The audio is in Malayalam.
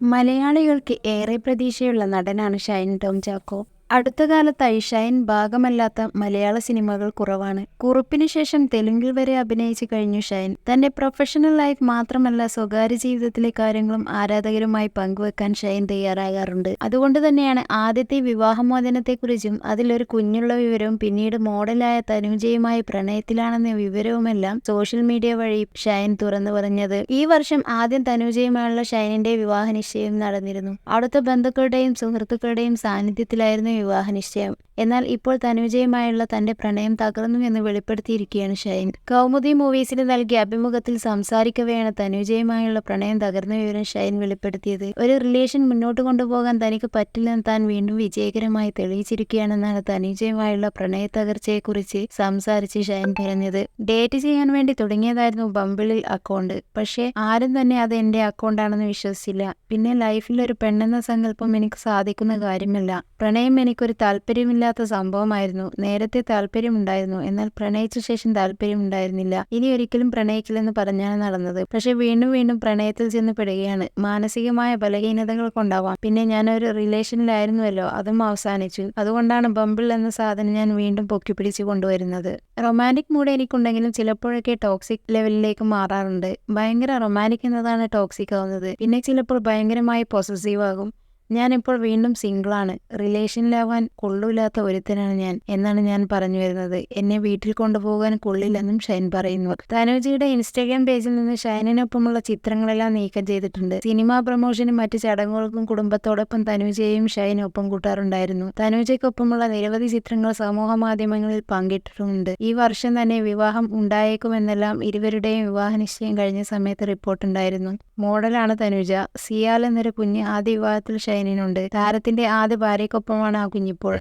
മലയാളികൾക്ക് ഏറെ പ്രതീക്ഷയുള്ള നടനാണ് ഷൈൻ ടോം ചാക്കോ അടുത്ത കാലത്തായി ഷൈൻ ഭാഗമല്ലാത്ത മലയാള സിനിമകൾ കുറവാണ്. കുറുപ്പിനു ശേഷം തെലുങ്കിൽ വരെ അഭിനയിച്ചു കഴിഞ്ഞു ഷൈൻ. തന്റെ പ്രൊഫഷണൽ ലൈഫ് മാത്രമല്ല സ്വകാര്യ ജീവിതത്തിലെ കാര്യങ്ങളും ആരാധകരുമായി പങ്കുവെക്കാൻ ഷൈൻ തയ്യാറാകാറുണ്ട്. അതുകൊണ്ട് തന്നെയാണ് ആദ്യത്തെ വിവാഹമോചനത്തെക്കുറിച്ചും അതിലൊരു കുഞ്ഞുള്ള വിവരവും പിന്നീട് മോഡലായ തനുജയുമായി പ്രണയത്തിലാണെന്ന വിവരവുമെല്ലാം സോഷ്യൽ മീഡിയ വഴി ഷൈൻ തുറന്നു പറഞ്ഞത്. ഈ വർഷം ആദ്യം തനുജയുമായുള്ള ഷൈനിന്റെ വിവാഹ നിശ്ചയം നടന്നിരുന്നു. അടുത്ത ബന്ധുക്കളുടെയും സുഹൃത്തുക്കളുടെയും സാന്നിധ്യത്തിലായിരുന്നു വിവാഹ നിശ്ചയം എന്നാൽ ഇപ്പോൾ തനുജയുമായുള്ള തന്റെ പ്രണയം തകർന്നു എന്ന് വെളിപ്പെടുത്തിയിരിക്കുകയാണ് ഷൈൻ. കൗമുദി മൂവീസിന് നൽകിയ അഭിമുഖത്തിൽ സംസാരിക്കവെയാണ് തനുജയുമായുള്ള പ്രണയം തകർന്ന വിവരം ഷൈൻ വെളിപ്പെടുത്തിയത്. ഒരു റിലേഷൻ മുന്നോട്ട് കൊണ്ടുപോകാൻ തനിക്ക് പറ്റില്ലെന്ന് താൻ വീണ്ടും വിജയകരമായി തെളിയിച്ചിരിക്കുകയാണെന്നാണ് തനുജയുമായുള്ള പ്രണയ തകർച്ചയെക്കുറിച്ച് സംസാരിച്ച് ഷൈൻ പറഞ്ഞത്. ഡേറ്റ് ചെയ്യാൻ വേണ്ടി തുടങ്ങിയതായിരുന്നു ബമ്പിളിൽ അക്കൗണ്ട്. പക്ഷേ ആരും തന്നെ അത് എന്റെ അക്കൗണ്ടാണെന്ന് വിശ്വസിച്ചില്ല. പിന്നെ ലൈഫിൽ ഒരു പെണ്ണെന്ന സങ്കല്പം എനിക്ക് സാധിക്കുന്ന കാര്യമല്ല. പ്രണയം എനിക്കൊരു താല്പര്യമില്ലാത്ത സംഭവമായിരുന്നു. നേരത്തെ താല്പര്യമുണ്ടായിരുന്നു. എന്നാൽ പ്രണയിച്ച ശേഷം താല്പര്യമുണ്ടായിരുന്നില്ല. ഇനി ഒരിക്കലും പ്രണയിക്കില്ലെന്ന് പറഞ്ഞാണ് നടന്നത്. പക്ഷെ വീണ്ടും വീണ്ടും പ്രണയത്തിൽ ചെന്ന് പെടുകയാണ്. മാനസികമായ ബലഹീനതകൾ കൊണ്ടാവാം. പിന്നെ ഞാൻ ഒരു റിലേഷനിലായിരുന്നുവല്ലോ. അതും അവസാനിച്ചു. അതുകൊണ്ടാണ് ബമ്പിൾ എന്ന സാധനം ഞാൻ വീണ്ടും പൊക്കി പിടിച്ചു കൊണ്ടുവരുന്നത്. റൊമാന്റിക് മൂഡ് എനിക്കുണ്ടെങ്കിലും ചിലപ്പോഴൊക്കെ ടോക്സിക് ലെവലിലേക്ക് മാറാറുണ്ട്. ഭയങ്കര റൊമാന്റിക് എന്നതാണ് ടോക്സിക് ആവുന്നത്. പിന്നെ ചിലപ്പോൾ ഭയങ്കരമായി പൊസസീവ് ആകും. ഞാനിപ്പോൾ വീണ്ടും സിംഗിളാണ്. റിലേഷനിലാവാൻ കൊള്ളില്ലാത്ത ഒരുത്തനാണ് ഞാൻ എന്നാണ് ഞാൻ പറഞ്ഞു വരുന്നത്. എന്നെ വീട്ടിൽ കൊണ്ടുപോകാൻ കൊള്ളില്ലെന്നും ഷൈൻ പറയുന്നു. തനുജിയുടെ ഇൻസ്റ്റാഗ്രാം പേജിൽ നിന്ന് ഷൈനിനൊപ്പമുള്ള ചിത്രങ്ങളെല്ലാം നീക്കം ചെയ്തിട്ടുണ്ട്. സിനിമാ പ്രൊമോഷനും മറ്റ് ചടങ്ങുകൾക്കും കുടുംബത്തോടൊപ്പം തനുജയെയും ഷൈനും ഒപ്പം കൂട്ടാറുണ്ടായിരുന്നു. തനുജയ്ക്കൊപ്പമുള്ള നിരവധി ചിത്രങ്ങൾ സമൂഹ മാധ്യമങ്ങളിൽ പങ്കിട്ടിട്ടുണ്ട്. ഈ വർഷം തന്നെ വിവാഹം ഉണ്ടായേക്കുമെന്നെല്ലാം ഇരുവരുടെയും വിവാഹ നിശ്ചയം കഴിഞ്ഞ സമയത്ത് റിപ്പോർട്ടുണ്ടായിരുന്നു. മോഡലാണ് തനുജ. സിയാൽ എന്നൊരു കുഞ്ഞ് ആദ്യ വിവാഹത്തിൽ ഷൈനിനുണ്ട് താരത്തിന്റെ ആദ്യ ഭാര്യയ്ക്കൊപ്പമാണ് ആ കുഞ്ഞിപ്പോൾ.